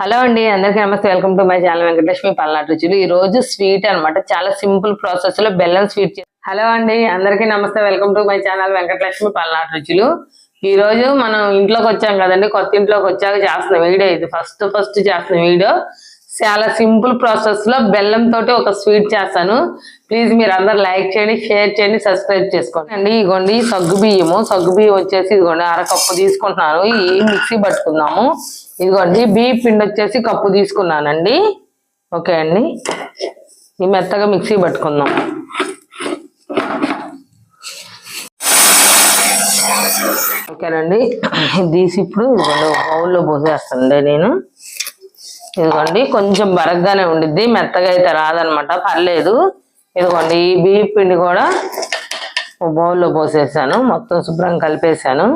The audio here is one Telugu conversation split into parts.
హలో అండి అందరికీ నమస్తే. Welcome to my channel Venkatalakshmi పల్నాటి రుచులు. ఈ రోజు స్వీట్ అన్నమాట. చాలా సింపుల్ ప్రాసెస్లో బెల్లం స్వీట్ హలో అండి అందరికీ నమస్తే. Welcome to my channel Venkatalakshmi పల్నాటి రుచులు. ఈ రోజు మనం ఇంట్లోకి వచ్చాం కదండి. కొత్త ఇంట్లోకి వచ్చాక చేస్తున్న వీడియో ఇది. ఫస్ట్ ఫస్ట్ చేస్తున్న వీడియో చాలా సింపుల్ ప్రాసెస్లో బెల్లం తోటి ఒక స్వీట్ చేస్తాను. ప్లీజ్ మీరు అందరు లైక్ చేయండి షేర్ చేయండి సబ్స్క్రైబ్ చేసుకోండి. అండి ఇగోండి సగ్గు బియ్యము. సగ్గు బియ్యం వచ్చేసి ఇదిగోండి అరకప్పు తీసుకుంటున్నాను. ఈ మిక్సీ పట్టుకుందాము. ఇదిగోండి బియ్య పిండి వచ్చేసి కప్పు తీసుకున్నానండి. ఓకే అండి. ఈ మెత్తగా మిక్సీ పట్టుకుందాం. ఓకేనండి. తీసి ఇప్పుడు ఇదిగోండి బౌల్లో పోసేస్తానండి నేను. ఇదిగోండి కొంచెం బరగ్గానే ఉండిద్ది మెత్తగా అయితే రాదనమాట పర్లేదు. ఇదిగోండి ఈ బియ్యం పిండి కూడా ఒక బౌల్లో పోసేసాను మొత్తం శుభ్రంగా కలిపేసాను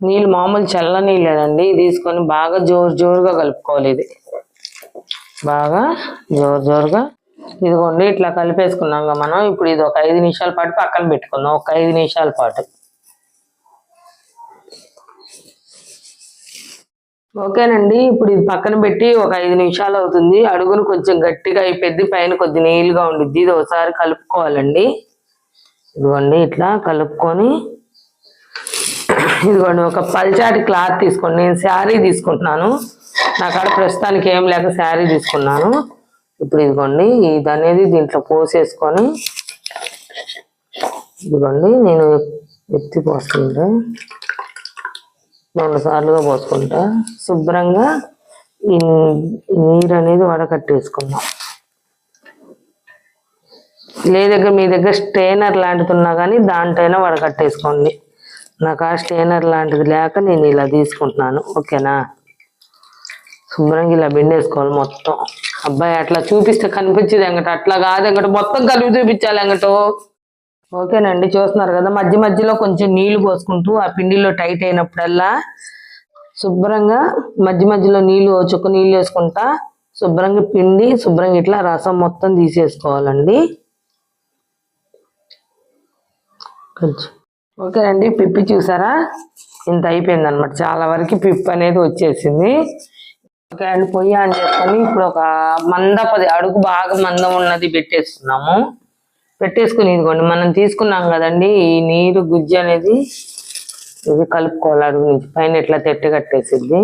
నీళ్ళు మామూలు చల్ల నీళ్ళేనండి తీసుకొని బాగా జోరు జోరుగా కలుపుకోవాలి ఇది. బాగా జోరు జోరుగా. ఇదిగోండి ఇట్లా కలిపేసుకున్నాం మనం ఇప్పుడు ఇది ఒక ఐదు నిమిషాల పాటు పక్కన పెట్టుకుందాం ఒక ఐదు నిమిషాల పాటు. ఓకేనండి ఇప్పుడు ఇది పక్కన పెట్టి ఒక ఐదు నిమిషాలు అవుతుంది. అడుగును కొంచెం గట్టిగా అయిపోద్ది పైన కొద్ది నీళ్ళుగా ఉండిద్ది. ఇది ఒకసారి కలుపుకోవాలండి. ఇదిగోండి ఇట్లా కలుపుకొని ఇదిగోండి ఒక పల్చాటి క్లాత్ తీసుకోండి. నేను శారీ తీసుకుంటున్నాను. నా కాడ ప్రస్తుతానికి ఏం లేక శారీ తీసుకున్నాను. ఇప్పుడు ఇదిగోండి ఇది అనేది దీంట్లో పోసేసుకొని ఇదిగోండి నేను ఎత్తి పోసుకుంటా రెండు సార్లుగా పోసుకుంటా. శుభ్రంగా ఈ నీరు అనేది వడకట్టేసుకుందాం లే దగ్గర మీ దగ్గర స్టేనర్ లాంటిది ఉన్నా కానీ దాంట్లోనే వడకట్టేసుకోండి నాకు ఆ స్టేనర్ లాంటిది లేక నేను ఇలా తీసుకుంటున్నాను. ఓకేనా? శుభ్రంగా ఇలా బిండేసుకోవాలి మొత్తం. అబ్బాయి అట్లా చూపిస్తే కనిపించేది ఎంగట అట్లా కాదు ఎంగట మొత్తం కలిపి చూపించాలి ఎంగటో ఓకేనండి చూస్తున్నారు కదా. మధ్య మధ్యలో కొంచెం నీళ్ళు పోసుకుంటూ ఆ పిండిలో టైట్ అయినప్పుడల్లా శుభ్రంగా మధ్య మధ్యలో నీళ్ళు చుక్క నీళ్ళు వేసుకుంటా శుభ్రంగా పిండి శుభ్రంగా ఇట్లా రసం మొత్తం తీసేసుకోవాలండి. కొంచెం. ఓకేనండి పిప్పి చూసారా? ఇంత అయిపోయింది అనమాట చాలా వరకు పిప్పి అనేది వచ్చేసింది. ఓకే అండి పొయ్యి ఆన్ చేసుకొని ఇప్పుడు ఒక మందపది అడుగు బాగా మందం ఉన్నది పెట్టేస్తున్నాము. పెట్టేసుకుని ఇదిగోండి మనం తీసుకున్నాం కదండి ఈ నీరు గుజ్జు అనేది ఇది కలుపుకోవాలి అడుగు నుంచి. పైన ఇట్లా తెట్టు కట్టేసిద్ది?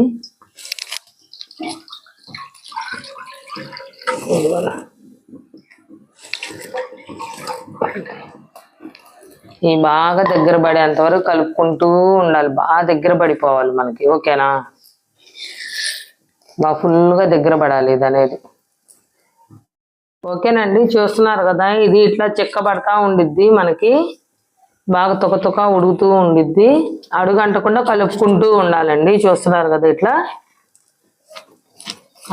ఈ బాగా దగ్గర పడేంత వరకు కలుపుకుంటూ ఉండాలి. బాగా దగ్గర పడిపోవాలి మనకి ఓకేనా? బాగా ఫుల్గా దగ్గర పడాలి ఇది అనేది. ఓకేనండి చూస్తున్నారు కదా ఇది ఇట్లా చిక్కబడతా ఉండిద్ది మనకి. బాగా తుక తుక ఉండిద్ది. అడుగంటకుండా కలుపుకుంటూ ఉండాలండి చూస్తున్నారు కదా ఇట్లా.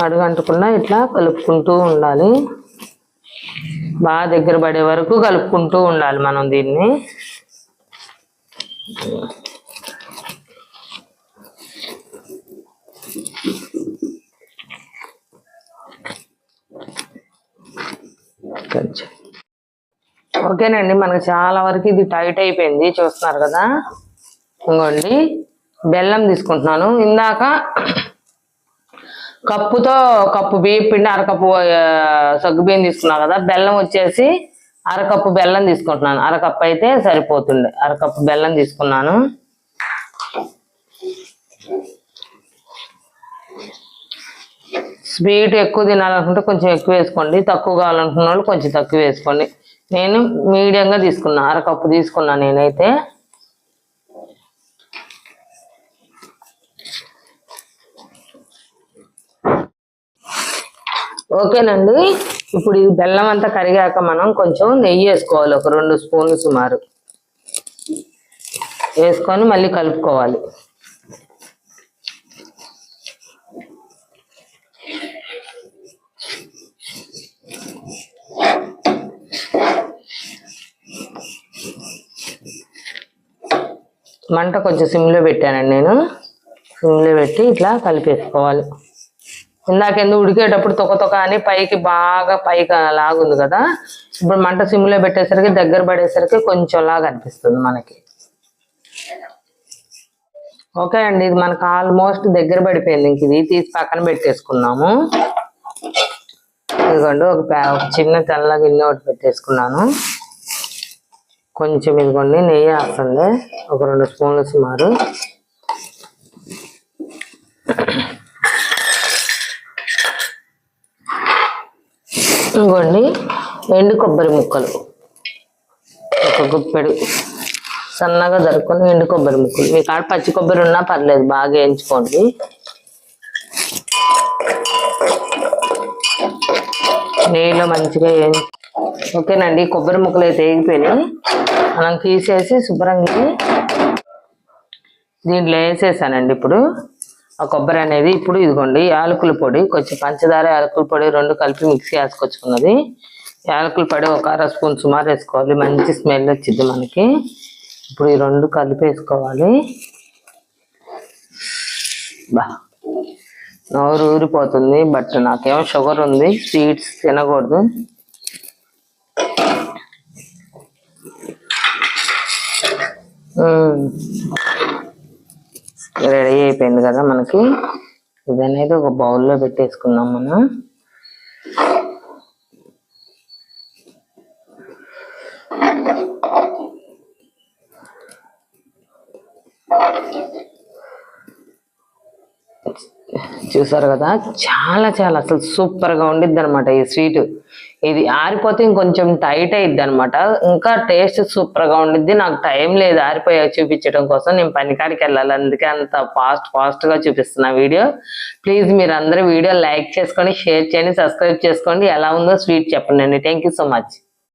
అడుగంటకుండా ఇట్లా కలుపుకుంటూ ఉండాలి. బాగా దగ్గర పడే వరకు కలుపుకుంటూ ఉండాలి మనం దీన్ని. ఓకేనండి మనకు చాలా వరకు ఇది టైట్ అయిపోయింది చూస్తున్నారు కదా. ఇంకోండి బెల్లం తీసుకుంటున్నాను. ఇందాక కప్పుతో కప్పు బియ్యం పిండి అరకప్పు ఆ, సగ్గు బియ్యం తీసుకున్నాను కదా బెల్లం వచ్చేసి అరకప్పు బెల్లం తీసుకుంటున్నాను. అరకప్పు అయితే సరిపోతుంది. అరకప్పు బెల్లం తీసుకున్నాను. స్వీట్ ఎక్కువ తినాలనుకుంటే కొంచెం ఎక్కువ వేసుకోండి. తక్కువ కావాలనుకున్న వాళ్ళు కొంచెం తక్కువ వేసుకోండి. నేను మీడియంగా తీసుకున్నా అరకప్పు తీసుకున్నా నేనైతే. ఓకేనండి. ఇప్పుడు ఈ బెల్లం అంతా కరిగాక మనం కొంచెం నెయ్యి వేసుకోవాలి ఒక రెండు స్పూన్లు సుమారు. వేసుకొని మళ్ళీ కలుపుకోవాలి. మంట కొంచెం సిమ్లో పెట్టానండి నేను. సిమ్లో పెట్టి ఇట్లా కలిపేసుకోవాలి. ఇందాక ఉడికేటప్పుడు తొక్క తొక్క అని పైకి బాగా పైకి లాగుంది కదా. ఇప్పుడు మంట సిమ్లో పెట్టేసరికి దగ్గర పడేసరికి కొంచెం లాగా అనిపిస్తుంది మనకి. ఓకే అండి ఇది మనకు ఆల్మోస్ట్ దగ్గర పడిపోయింది. ఇంక ఇది తీసి పక్కన పెట్టేసుకున్నాము. ఇదిగోండి ఒక ఒక చిన్న తెల్ల గిన్నె ఒకటి పెట్టేసుకున్నాను. కొంచెం ఇదిగోండి నెయ్యి వేస్తుంది. ఒక రెండు స్పూన్లు సుమారు. ఇంకోండి ఎండు కొబ్బరి ముక్కలు. ఒక గుప్పెడు. సన్నగా దొరుకుని ఎండు కొబ్బరి ముక్కలు. మీ కాడ పచ్చి కొబ్బరి ఉన్నా పర్లేదు బాగా వేయించుకోండి. నెయ్యిలో మంచిగా వేయించు ఓకేనండి కొబ్బరి ముక్కలు అయితే వేగిపోయినాయి. మనం తీసేసి శుభ్రంగా దీంట్లో వేసేసానండి ఇప్పుడు. ఆ కొబ్బరి అనేది ఇప్పుడు ఇదిగోండి యాలకుల పొడి కొంచెం పంచదార యాలకుల పొడి రెండు కలిపి మిక్సీ వేసుకొచ్చుకున్నది. యాలకుల పొడి ఒక అర స్పూన్ సుమారు వేసుకోవాలి మంచి స్మెల్ వచ్చింది మనకి. ఇప్పుడు ఈ రెండు కలిపి వేసుకోవాలి. బా నోరు ఊరిపోతుంది బట్ నాకేమో షుగర్ ఉంది స్వీట్స్ తినకూడదు. రెడీ అయిపోయింది కదా మనకి. ఇది అనేది ఒక బౌల్లో పెట్టేసుకుందాం మనం. చూసారు కదా? చాలా చాలా అసలు సూపర్గా ఉండిద్ది అనమాట ఈ స్వీట్. ఇది ఆరిపోతే ఇంకొంచెం టైట్ అయిద్ది అనమాట ఇంకా టేస్ట్ సూపర్గా ఉండిద్ది. నాకు టైం లేదు ఆరిపోయా చూపించడం కోసం. నేను పనికాడికి వెళ్ళాలి. అందుకే అంత ఫాస్ట్ ఫాస్ట్గా చూపిస్తున్నా వీడియో. ప్లీజ్ మీరు అందరూ వీడియో లైక్ చేసుకోండి షేర్ చేయండి సబ్స్క్రైబ్ చేసుకోండి. ఎలా ఉందో స్వీట్ చెప్పండి థ్యాంక్ యూ సో మచ్